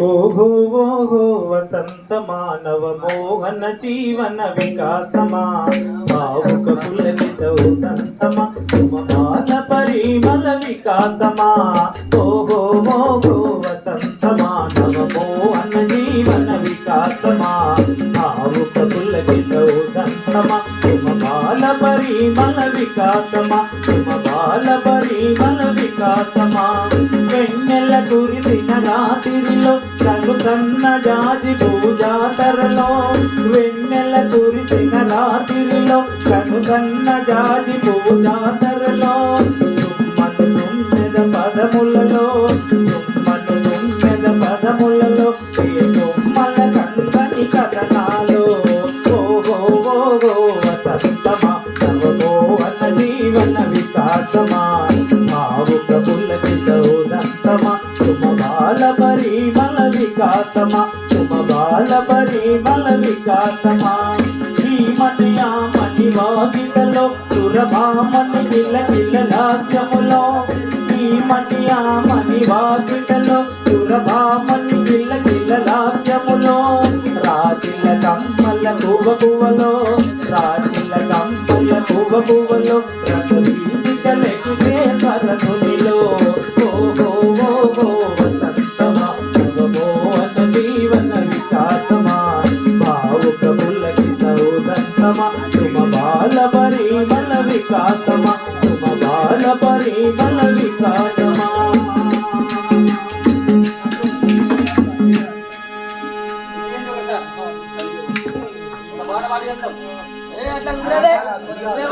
ఓహో ఓహో వసంత మానవ మోహన జీవన వికాసమా? భావుక పులకిత ఉదంతమా? సుమమాన పరిమళ వికాసమా? ఓహో ఓహో వసంత మానవ మోహన జీవన వికాసమా? భావుక పులకిత ఉదంతమా? సుమమాల పరిమళ వికాసమా? సుమమాల పరిమళ వికాసమా? వెన్నెల కురిసిన రాత్రిలో కను కన్న జాజి పూజాతరలో వెన్నెల కురిసిన రాత్రిలో తను కన్న జాజి పూజాతరలో తుమ్మను తుమ్మెద పదములలో తుమ్మను తుమ్మెద పదములలో ఏ తుమ్మల కందని కథనాలో. ఓహో ఓహో వసంతమా నవమో అన్న జీవన వికాసమా. పరిమళ వికాసమా సుమ బాల పరిమళ వికాసమా శ్రీమతి మణి వాగితలో సురభామని కిల కిల నాట్యములో శ్రీమతి మణి వాగితలో సురభామని కిల కిల నాట్యములో రాజిల కమ్మల కువ కువలో రాజిల కమ్మల కువ కువలో రసవీజికలెక్కితే ఉదంతమా తుమ బాల పరిమళ వికాసమ తుమ బాల పరిమళ వికాసమ. ఏ అట్లా